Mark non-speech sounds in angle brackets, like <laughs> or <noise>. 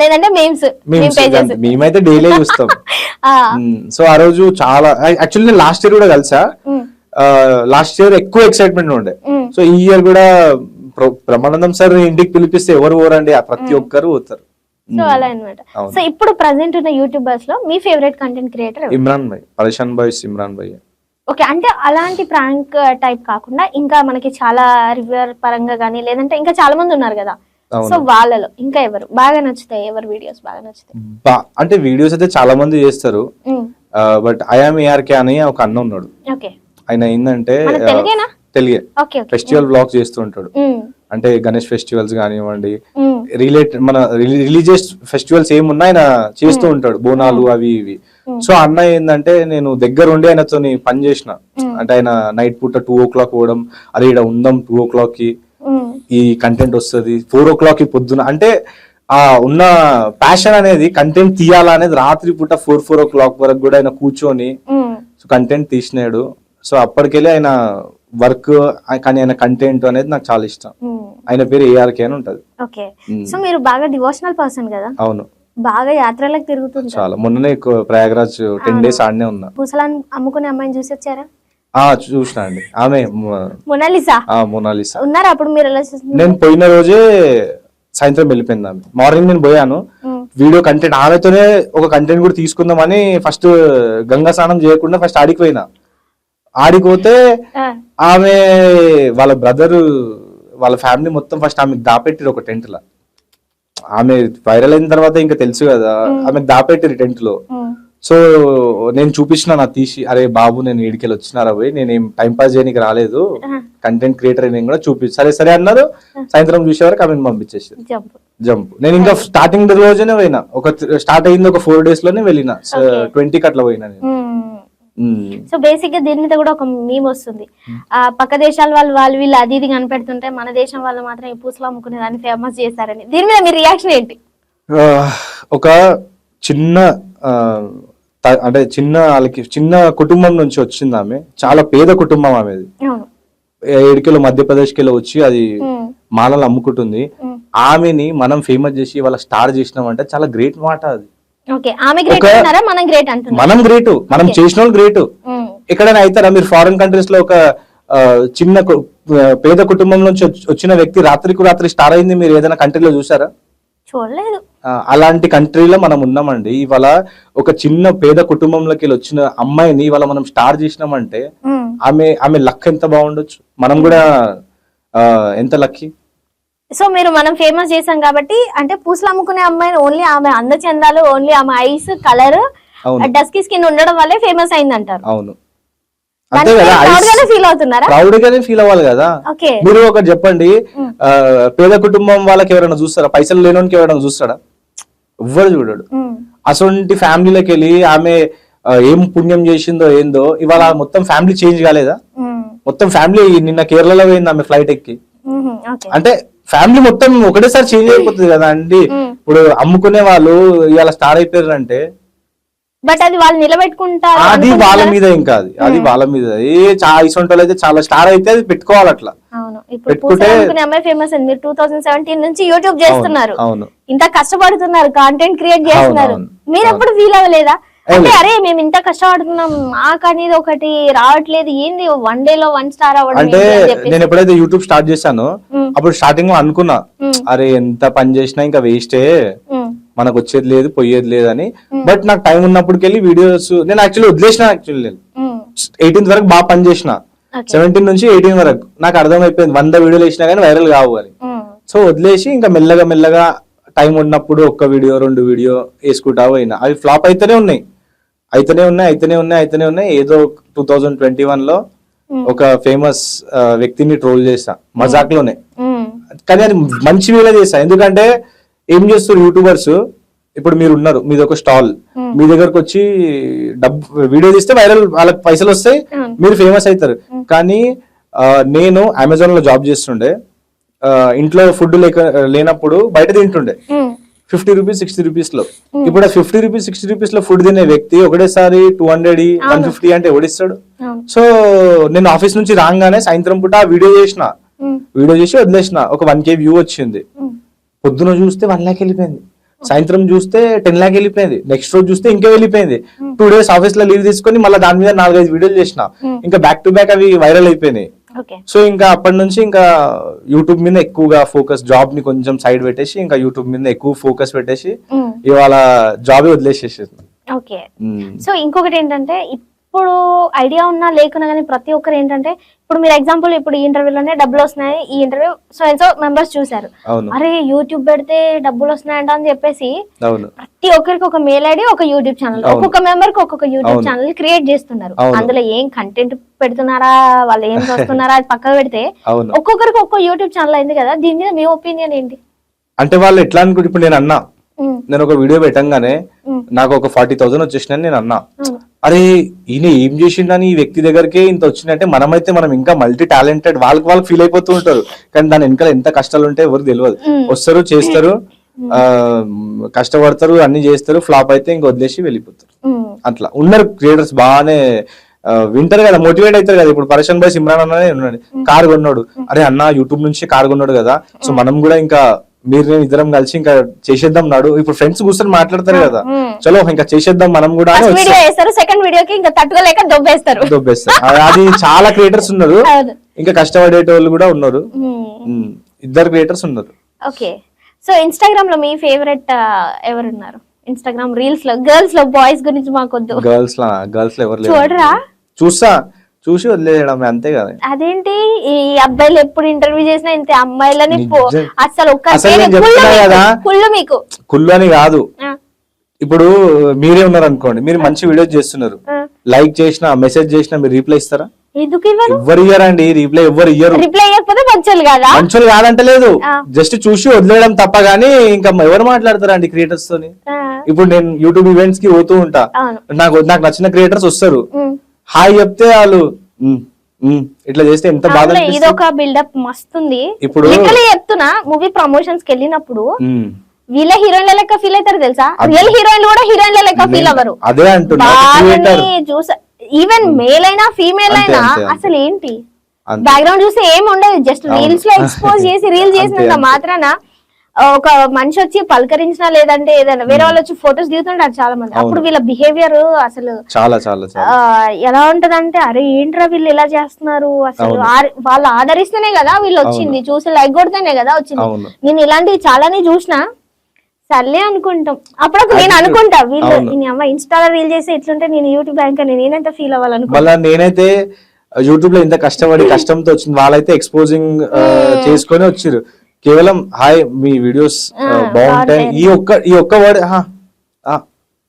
లేదంటే మేమ్స్ మేమైతే డైలీ చూస్తాం. <laughs> సో ఆ రోజు చాలా యాక్చువల్లీ నేను లాస్ట్ ఇయర్ కూడా కలిసా. లాస్ట్ ఇయర్ ఎక్కువ ఎక్సైట్మెంట్ ఉండే. సో ఈ ఇయర్ కూడా బ్రహ్మానందం సార్ ఇంటికి పిలిపిస్తే ఎవరు పోరండి? ప్రతి ఒక్కరు పోతారు. సో అలా అన్నమాట. అవును. సో ఇప్పుడు ప్రజెంట్ ఉన్న యూట్యూబర్స్లో మీ ఫేవరెట్ కంటెంట్ క్రియేటర్ ఇమ్రాన్ భాయ్ పరేషాన్ భాయ్ ఇమ్రాన్ భాయ్ ఓకే అంటే అలాంటి ప్రాంక్ టైప్ కాకుండా ఇంకా మనకి చాలా రివ్యూర్ పరంగా కానీ లేదంటే ఇంకా చాలా మంది ఉన్నారు కదా. సో వాళ్ళలో ఇంకా ఎవరు? బాగా నచ్చుతాయి ఎవరు వీడియోస్ బాగా నచ్చుతాయి? అంటే వీడియోస్ అయితే చాలా మంది చేస్తారు బట్ ఐఆమ్ ఏఆర్కే అని ఒక అన్న ఉన్నాడు. ఆయన ఏంటంటే తెలుగే. ఓకే ఫెస్టివల్ బ్లాగ్స్ చేస్తూ ఉంటాడు. అంటే గణేష్ ఫెస్టివల్స్ కానివ్వండి. రిలేట్ మన రిలీజియస్ ఫెస్టివల్స్ ఏమున్నా ఆయన చేస్తూ ఉంటాడు బోనాలు అవి ఇవి. సో అన్న ఏంటంటే నేను దగ్గర ఉండి ఆయనతో పని చేసిన. అంటే ఆయన నైట్ పూట టూ ఓ క్లాక్ పోవడం అరే ఇక్కడ ఉందాం టూ ఓ క్లాక్కి. ఈ కంటెంట్ వస్తుంది. ఫోర్ ఓ క్లాక్కి పొద్దున అంటే ఆ ఉన్న ప్యాషన్ అనేది కంటెంట్ తీయాలా అనేది రాత్రి పూట ఫోర్ ఫోర్ ఓ క్లాక్ వరకు కూడా ఆయన కూర్చొని సో కంటెంట్ తీసినాడు. సో అప్పటికెళ్ళి ఆయన వర్క్ కానీ ఆయన కంటెంట్ అనేది నాకు చాలా ఇష్టం. ఆయన పేరు ఏఆర్కే అని ఉంటది. ఓకే. సో మీరు బాగా డివోషనల్ పర్సన్ కదా? అవును. బాగా యాత్రలకు తిరుగుతుంటారు. చాలా. మొన్ననే ప్రయాగరాజ్ టెన్ డేస్ ఆడనే ఉన్నా. పూసలాన్ని అమ్ముకునే అమ్మాయిని చూసి వచ్చారా చూసిన అండి ఆమె మొనాలిసా? మొనాలిసా. ఉన్నారా? అప్పుడు మీరు ఎలా చూస్తున్నారు? నేను పోయిన రోజే సాయంత్రం వెళ్ళిపోయింది ఆమె. మార్నింగ్ నేను పోయాను. వీడియో కంటెంట్ ఆమెతోనే ఒక కంటెంట్ కూడా తీసుకుందామని ఫస్ట్ గంగా స్నానం చేయకుండా ఫస్ట్ ఆడికి పోయినా. ఆడికి పోతే ఆ, ఆమె వాళ్ళ బ్రదర్ వాళ్ళ ఫ్యామిలీ మొత్తం ఫస్ట్ ఆమెకు దాపెట్టిరు ఒక టెంట్ లా ఆమె వైరల్ అయిన తర్వాత ఇంకా తెలుసు కదా ఆమెకు దాపెట్టిరు టెంట్లో సో నేను చూపించిన నా తీసి అరే బాబు నేను ఈడికెళ్ళి వచ్చినారా పోయి నేనేం టైం పాస్ చేయడానికి రాలేదు. కంటెంట్ క్రియేటర్ నేను కూడా చూపి సరే సరే అన్నారు. సాయంత్రం చూసే వరకు ఆమెను పంపించేసి జంప్. నేను ఇంకా స్టార్టింగ్ రోజునే పోయినా. ఒక స్టార్ట్ అయింది ఒక ఫోర్ డేస్లోనే వెళ్ళిన. ట్వంటీ అట్లా పోయినా నేను. సో బేసిక్గా దీని మీద కూడా ఒక మీమ్ వస్తుంది. ఆ పక్క దేశాల వాళ్ళు వాళ్ళు వీళ్ళు అది ఇది కనిపెడుతుంటే మన దేశం వాళ్ళు మాత్రం ఈ పూసలు అమ్ముకునే దాన్ని ఫేమస్ చేశారని. దీని మీద మీ రియాక్షన్ ఏంటి? ఒక చిన్న అంటే చిన్న వాళ్ళకి చిన్న కుటుంబం నుంచి వచ్చింది ఆమె. చాలా పేద కుటుంబం ఆమెది. ఏడుకెళ్ళి మధ్యప్రదేశ్కి వెళ్ళి వచ్చి అది మాలలు అమ్ముకుంటుంది. ఆమెని మనం ఫేమస్ చేసి వాళ్ళ స్టార్ చేసినామంటే చాలా గ్రేట్ మాట అది. మనం గ్రేట్ మనం చేసిన వాళ్ళు గ్రేట్ ఎక్కడైనా అవుతారా మీరు ఫారెన్ కంట్రీస్లో ఒక చిన్న పేద కుటుంబం నుంచి వచ్చి- వచ్చిన వ్యక్తి రాత్రికి రాత్రి స్టార్ అయింది. మీరు ఏదైనా కంట్రీలో చూసారా చూడలేదు. అలాంటి కంట్రీలో మనం ఉన్నామండి. ఇవాళ ఒక చిన్న పేద కుటుంబంలోకి వెళ్ళి వచ్చిన అమ్మాయిని ఇవాళ మనం స్టార్ చేసినామంటే ఆమె ఆమె లక్ ఎంత బాగుండొచ్చు? మనం కూడా ఎంత లక్కీ? సో మీరు మనం ఫేమస్ చేసాం కాబట్టి అంటే పూసలు అమ్ముకునే అమ్మాయిని ఓన్లీ ఆమె అందచందాలు ఓన్లీ ఆమె ఐస్ కలర్ డస్కీ స్కిన్ ఉండడం వల్లే ఫేమస్ అయింది అంటారు అవును. అంతే కదా ప్రౌడ్ గానే ఫీల్ అవ్వాలి కదా. మీరు ఒకటి చెప్పండి పేద కుటుంబం వాళ్ళకి ఎవరైనా చూస్తారా? పైసలు లేనోనికి ఎవరైనా చూస్తాడా? ఎవ్వరు చూడడు. అసొంటి ఫ్యామిలీలోకి వెళ్ళి ఆమె ఏం పుణ్యం చేసిందో ఏందో ఇవాళ మొత్తం ఫ్యామిలీ చేంజ్ కాలేదా? మొత్తం ఫ్యామిలీ నిన్న కేరళలో పోయింది ఆమె ఫ్లైట్ ఎక్కి. అంటే ఫ్యామిలీ మొత్తం ఒకటేసారి చేంజ్ అయిపోతుంది కదా అండి. ఇప్పుడు అమ్ముకునే వాళ్ళు ఇవాళ స్టార్ అయిపోయారు అంటే బట్ అది వాళ్ళు నిలబెట్టుకుంటారు అది? వాళ్ళ మీద ఇంకా అది అది వాళ్ళ మీద. ఏ చాలా ఇసొంటి అయితే చాలా స్టార్ అయితే అది పెట్టుకోవాలి అట్లా. అవును. ఇప్పుడు అమ్మాయి ఫేమస్ మీరు టూ థౌసండ్ సెవెంటీన్ నుంచి యూట్యూబ్ చేస్తున్నారు. అవును ఇంత కష్టపడుతున్నారు కాంటెంట్ క్రియేట్ చేస్తున్నారు. మీరు ఎప్పుడు ఫీల్ అవ్వలేదా? అంటే అరే మేము ఇంత కష్టపడుతున్నాం మాకు అనేది ఒకటి రావట్లేదు. ఏంది వన్ డే లో వన్ స్టార్ అవ్వడం అంటే నేను ఎప్పుడైతే యూట్యూబ్ స్టార్ట్ చేశానో. అప్పుడు స్టార్టింగ్లో అనుకున్నా. మ్మ్. అరే ఎంత పని చేసినా ఇంకా వేస్టే మనకు వచ్చేది లేదు పోయేది లేదు అని బట్ నాకు టైం ఉన్నప్పటికెళ్ళి వీడియోస్ నేను యాక్చువల్లీ వదిలేసిన యాక్చువల్లీ నేను. ఎయిటీన్త్ వరకు బాగా పని చేసిన. ఓకే. సెవెంటీన్ నుంచి ఎయిటీన్ వరకు. నాకు అర్థమైపోయింది వంద వీడియోలు వేసినా కానీ వైరల్ కావు అని. సో వదిలేసి ఇంకా మెల్లగా మెల్లగా టైం ఉన్నప్పుడు ఒక్క వీడియో రెండు వీడియో వేసుకుంటా పోయినా. అవి ఫ్లాప్ అయితేనే ఉన్నాయి. అయితేనే ఉన్నాయి అయితేనే ఉన్నాయి అయితేనే ఉన్నాయి. ఏదో టూ థౌజండ్ ట్వంటీ వన్లో ఒక ఫేమస్ వ్యక్తిని ట్రోల్ చేసా మజాక్లోనే కానీ అది మంచి వేళ చేసా ఎందుకంటే ఏం చేస్తారు యూట్యూబర్స్? ఇప్పుడు మీరు ఉన్నారు మీది ఒక స్టాల్. మీ దగ్గరకు వచ్చి డబ్బు వీడియో తీస్తే వైరల్ వాళ్ళకి పైసలు వస్తాయి అవును. మీరు ఫేమస్ అవుతారు. కానీ ఆ, నేను అమెజాన్లో జాబ్ చేస్తుండే. ఇంట్లో ఫుడ్ లేక లేనప్పుడు బయట తింటుండే. ఫిఫ్టీ రూపీస్ సిక్స్టీ రూపీస్లో. ఇప్పుడు ఆ ఫిఫ్టీ రూపీస్ సిక్స్టీ రూపీస్లో ఫుడ్ తినే వ్యక్తి ఒకటేసారి టూ హండ్రెడ్ వన్ ఫిఫ్టీ అంటే ఎవడిస్తాడు? సో నేను ఆఫీస్ నుంచి రాగానే సాయంత్రం పూట ఆ వీడియో చేసిన. వీడియో చేసి వదిలేసిన. ఒక వన్ కే వ్యూ వచ్చింది. పొద్దున చూస్తే వన్ ల్యాక్ వెళ్ళిపోయింది. సాయంత్రం చూస్తే టెన్ లాక్ వెళ్ళిపోయింది. నెక్స్ట్ రోజు చూస్తే ఇంకా వెళ్ళిపోయింది. టూ డేస్ ఆఫీస్లో లీవ్ తీసుకొని మళ్ళీ దాని మీద నాలుగైదు వీడియోలు చేసిన. ఇంకా బ్యాక్ టు బ్యాక్ అవి వైరల్ అయిపోయినాయి. సో ఇంకా అప్పటి నుంచి ఇంకా యూట్యూబ్ మీద ఎక్కువగా ఫోకస్ జాబ్ని కొంచెం సైడ్ పెట్టేసి ఇంకా యూట్యూబ్ మీద ఎక్కువ ఫోకస్ పెట్టేసి ఇవాళ జాబ్ వదిలేసేసేసిన ఓకే. సో ఇంకొకటి ఏంటంటే ఇప్పుడు ఐడియా ఉన్నా లేకున్నా కానీ ప్రతి ఒక్కరు ఏంటంటే ఇప్పుడు మీరు ఎగ్జాంపుల్ ఇప్పుడు ఈ ఇంటర్వ్యూలోనే డబ్బులు వస్తున్నాయి ఈ ఇంటర్వ్యూ సో ఎంతో మెంబర్స్ చూసారు అరే యూట్యూబ్ పెడితే డబ్బులు వస్తున్నాయంట అని చెప్పేసి ప్రతి ఒక్కరికి ఒక మెయిల్ ఐడి ఒక యూట్యూబ్ ఛానల్. ఒక్కొక్క మెంబర్కి ఒక్కొక్క యూట్యూబ్. ఛానల్ క్రియేట్ చేస్తున్నారు. అందులో ఏం కంటెంట్ పెడుతున్నారా వాళ్ళు ఏం చూస్తున్నారా అది పక్కన పెడితే ఒక్కొక్కరికి ఒక్కో యూట్యూబ్ ఛానల్ అయింది కదా దీని మీద మీ ఒపీనియన్ ఏంటి? అంటే వాళ్ళు ఎట్లా అనుకుంటే ఇప్పుడు నేను అన్నా నేను ఒక వీడియో పెట్టంగానే నాకు ఒక ఫార్టీ థౌసండ్ వచ్చేసినాయని నేను అన్నా. అరే ఈయన ఏం చేసిండని ఈ వ్యక్తి దగ్గరకే ఇంత వచ్చిందంటే మనమైతే మనం ఇంకా మల్టీ టాలెంటెడ్ వాళ్ళకి వాళ్ళు ఫీల్ అయిపోతూ ఉంటారు. కానీ దాని వెనకాల ఎంత కష్టాలు ఉంటాయి ఎవరు తెలియదు. వస్తారు చేస్తారు ఆ కష్టపడతారు అన్ని చేస్తారు ఫ్లాప్ అయితే ఇంక వదిలేసి వెళ్ళిపోతారు. అట్లా. ఉన్నారు క్రియేటర్స్ బాగానే వింటారు కదా మోటివేట్ అవుతారు కదా. ఇప్పుడు పరేషన్ భాయ్ సిమ్రాన్ అన్ననే ఉన్నాడు. కార్ కొన్నాడు. అరే అన్న యూట్యూబ్ నుంచి కార్ కొన్నాడు కదా. సో మనం కూడా ఇంకా మీరు నేను ఇద్దరం కలిసి ఇంకా చేసేద్దాం నాడు. ఇప్పుడు ఫ్రెండ్స్ కూర్చొని మాట్లాడతారు కదా. చలో ఇంకా చేసేద్దాం మనం కూడా సెకండ్ వీడియోకి ఇంకా తట్టుకోలేక దొబ్బేస్తారు. దొబ్బేస్తారు. అది చాలా క్రియేటర్స్ ఉన్నారు. ఇంకా కష్టపడేటోళ్ళు కూడా ఉన్నారు. ఇద్దరు క్రియేటర్స్ ఉన్నారు. ఓకే. సో ఇన్స్టాగ్రామ్లో మీ ఫేవరెట్ ఎవరున్నారు? ఇన్స్టాగ్రామ్ రీల్స్లో గర్ల్స్లో బాయ్స్ గురించి మాకొద్దు. గర్ల్స్ లా గర్ల్స్లో ఎవరు లేరు. చూడరా? చూస్తా. చూసి వదిలేయడం అంతే కదా. అదేంటి? ఈ అబ్బాయిలు ఎప్పుడు ఇంటర్వ్యూ చేసినా ఇంత అమ్మాయిలని. అసలు కుళ్ళు మీకు, కదా. కుళ్ళు మీకు. కుళ్ళు అని కాదు. ఇప్పుడు మీరే ఉన్నారు అనుకోండి మీరు మంచి వీడియోస్ చేస్తున్నారు. లైక్ చేసినా మెసేజ్ చేసినా మీరు రీప్లై ఇస్తారా? ఎవరు ఇయ్యరండి రీప్లై ఎవరు ఇయ్యరు. రిప్లై ఇవ్వకపోతే మంచోళ్ళు కదా? మంచులు కాదంటలేదు ఆ. జస్ట్ చూసి వదిలేయడం తప్ప గానీ ఇంకా ఎవరు మాట్లాడతారండి క్రియేటర్స్ తోని? ఇప్పుడు నేను యూట్యూబ్ ఈవెంట్స్కి పోతూ ఉంటా. నాకు నాకు నచ్చిన క్రియేటర్స్ వస్తారు. హాయ్ చెప్తే వాళ్ళు ఇట్లా చేస్తే ఎంత బాధ. ఇదొక బిల్డప్ మస్తుంది ఇప్పుడు- చెప్తున్నా మూవీ ప్రమోషన్స్కి వెళ్ళినప్పుడు. వీళ్ళ హీరోయిన్ల లెక్క ఫీల్ అవుతారు తెలుసా రియల్ హీరోయిన్లు కూడా హీరోయిన్ల లెక్క ఫీల్ అవ్వరు అదే అంటున్నా క్రియేటర్ వాళ్ళని చూసా ఈవెన్ మేల్ అయినా ఫీమేల్ అయినా. అసలు ఏంటి. బ్యాక్గ్రౌండ్ చూస్తే ఏం ఉండదు జస్ట్. రీల్స్లో ఎక్స్పోజ్ చేసి రీల్ చేసినంత. మాత్రాన ఒక మనిషి వచ్చి పలకరించినా లేదంటే ఏదైనా వేరే వాళ్ళు వచ్చి ఫొటోస్ దిగుతుంటారు చాలా మంది అప్పుడు వీళ్ళ బిహేవియర్ అసలు చాలా చాలా ఎలా ఉంటదంటే అరే ఏంట్రా వీళ్ళు ఇలా చేస్తున్నారు? అసలు వాళ్ళు ఆదరిస్తేనే కదా వీళ్ళు వచ్చింది చూసి లైక్ కొడితేనే కదా వచ్చింది. నేను ఇలాంటివి చాలానే చూసిన సర్లే అనుకుంటాం. అప్పుడప్పుడు నేను అనుకుంటా వీళ్ళు అమ్మ ఇన్స్టాలో రీల్ చేసి ఎట్లుంటే నేను యూట్యూబ్ యాంకర్ నేను నేనంత ఫీల్ అవ్వాలనుకుంటా? నేనైతే యూట్యూబ్లో ఇంత కష్టపడి <laughs> కష్టంతో వచ్చింది వాళ్ళైతే ఎక్స్పోజింగ్ చేసుకొని వచ్చిర్రు. కేవలం హాయ్ మీ వీడియోస్ బాగుంటాయి. ఈ ఒక్క ఈ ఒక్క వర్డ్